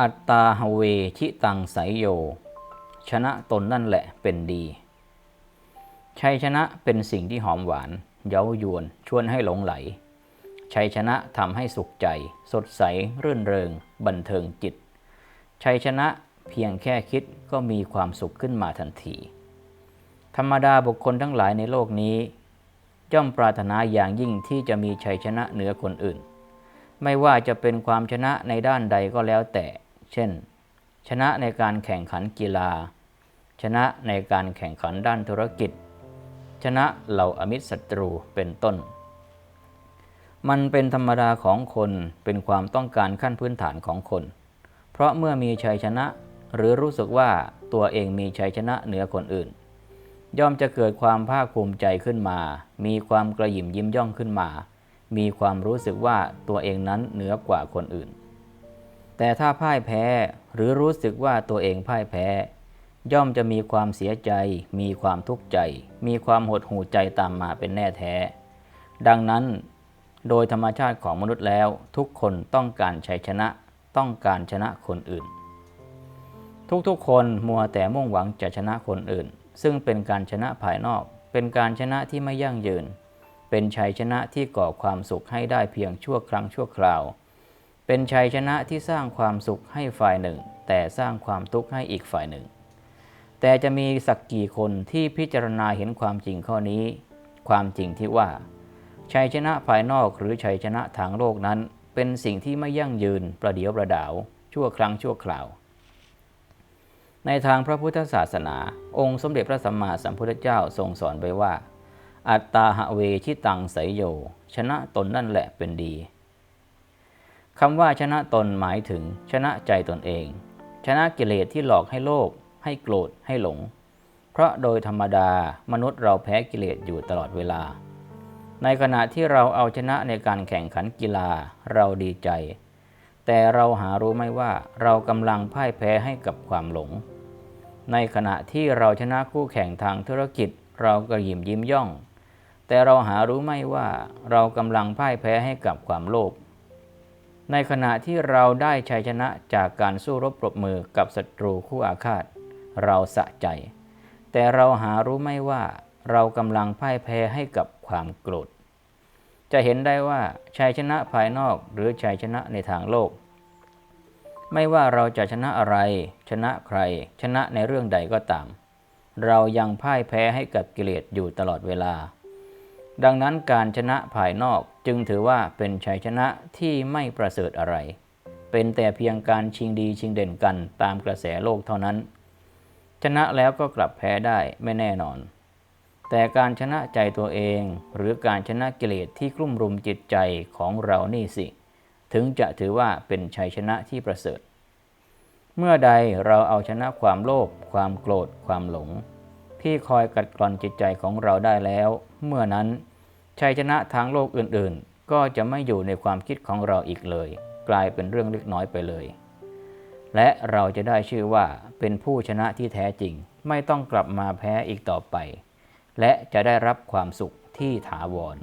อัตตาหเวชิตังไสยโย ชนะตนนั่นแหละเป็นดี ชัยชนะเป็นสิ่งที่หอมหวาน เย้ายวน ชวนให้หลงไหล ชัยชนะทำให้สุขใจ สดใส รื่นเริง บันเทิงจิต ชัยชนะเพียงแค่คิดก็มีความสุขขึ้นมาทันที ธรรมดาบุคคลทั้งหลายในโลกนี้ ย่อมปรารถนาอย่างยิ่งที่จะมีชัยชนะเหนือคนอื่น ไม่ว่าจะเป็นความชนะในด้านใดก็แล้วแต่ เช่น ชนะในการแข่งขันกีฬา ชนะในการแข่งขันด้านธุรกิจ ชนะเหล่าอมิตรศัตรูเป็นต้น มันเป็นธรรมดาของคนเป็นความต้องการขั้นพื้นฐานของคน เพราะเมื่อมีชัยชนะหรือรู้สึกว่าตัวเองมีชัยชนะเหนือคนอื่น ย่อมจะเกิดความภาคภูมิใจขึ้นมา มีความกระหยิ่มยิ้มย่องขึ้นมา มีความรู้สึกว่าตัวเองนั้นเหนือกว่าคนอื่น แต่ถ้าพ่ายแพ้หรือรู้สึกว่าตัวเองพ่ายแพ้ ย่อมจะมีความเสียใจ มีความทุกข์ใจ มีความหดหู่ใจตามมาเป็นแน่แท้ ดังนั้น โดยธรรมชาติของมนุษย์แล้ว ทุกคนต้องการชัยชนะ ต้องการชนะคนอื่น ทุกๆ คนมัวแต่มุ่งหวังจะชนะคนอื่น ซึ่งเป็นการชนะภายนอก เป็นการชนะที่ไม่ยั่งยืน เป็นชัยชนะที่ก่อความสุขให้ได้เพียงชั่วครั้งชั่วคราว เป็นชัยชนะที่สร้างความสุขให้ฝ่ายหนึ่ง แต่สร้างความทุกข์ให้อีกฝ่ายหนึ่ง แต่จะมีสักกี่คนที่พิจารณาเห็นความจริงข้อนี้ ความจริงที่ว่า ชัยชนะภายนอกหรือชัยชนะทางโลกนั้น เป็นสิ่งที่ไม่ยั่งยืนประเดียวประดาว ชั่วครั้งชั่วคราว ในทางพระพุทธศาสนา องค์สมเด็จพระสัมมาสัมพุทธเจ้าทรงสอนไว้ว่า อัตตาหะเวชิตังไสยโย ชนะตนนั่นแหละเป็นดี คำว่าชนะตนหมายถึงชนะใจตนเอง ชนะกิเลสที่หลอกให้โลภให้โกรธให้หลง เพราะโดยธรรมดามนุษย์เราแพ้กิเลสอยู่ตลอดเวลา ในขณะที่เราเอาชนะในการแข่งขันกีฬาเราดีใจ แต่เราหารู้ไหมว่าเรากำลังพ่ายแพ้ให้กับความหลง ในขณะที่เราชนะคู่แข่งทางธุรกิจ เราก็ยิ้มยิ้มย่อง แต่เราหารู้ไหมว่าเรากำลังพ่ายแพ้ให้กับความโลภ ในขณะที่เราได้ชัยชนะจากการสู้รบปรบมือกับศัตรูคู่อาฆาต เราสะใจ แต่เราหารู้ไหมว่าเรากำลังพ่ายแพ้ให้กับความโกรธ จะเห็นได้ว่าชัยชนะภายนอกหรือชัยชนะในทางโลก ไม่ว่าเราจะชนะอะไร ชนะใคร ชนะในเรื่องใดก็ตาม เรายังพ่ายแพ้ให้กับกิเลสอยู่ตลอดเวลา ดังนั้นการชนะภายนอกจึงถือว่าเป็นชัยชนะที่ไม่ประเสริฐอะไร เป็นแต่เพียงการชิงดีชิงเด่นกันตามกระแสโลกเท่านั้น ชนะแล้วก็กลับแพ้ได้ไม่แน่นอน แต่การชนะใจตัวเองหรือการชนะกิเลสที่กลุ่มรุมจิตใจของเรานี่สิ ถึงจะถือว่าเป็นชัยชนะที่ประเสริฐ เมื่อใดเราเอาชนะความโลภความโกรธความหลง ที่คอยกัดกร่อนจิตใจของเราได้แล้ว เมื่อนั้น ชัยชนะทางโลกอื่นๆ ก็จะไม่อยู่ในความคิดของเราอีกเลย กลายเป็นเรื่องเล็กน้อยไปเลย และเราจะได้ชื่อว่าเป็นผู้ชนะที่แท้จริง ไม่ต้องกลับมาแพ้อีกต่อไป และจะได้รับความสุขที่ถาวร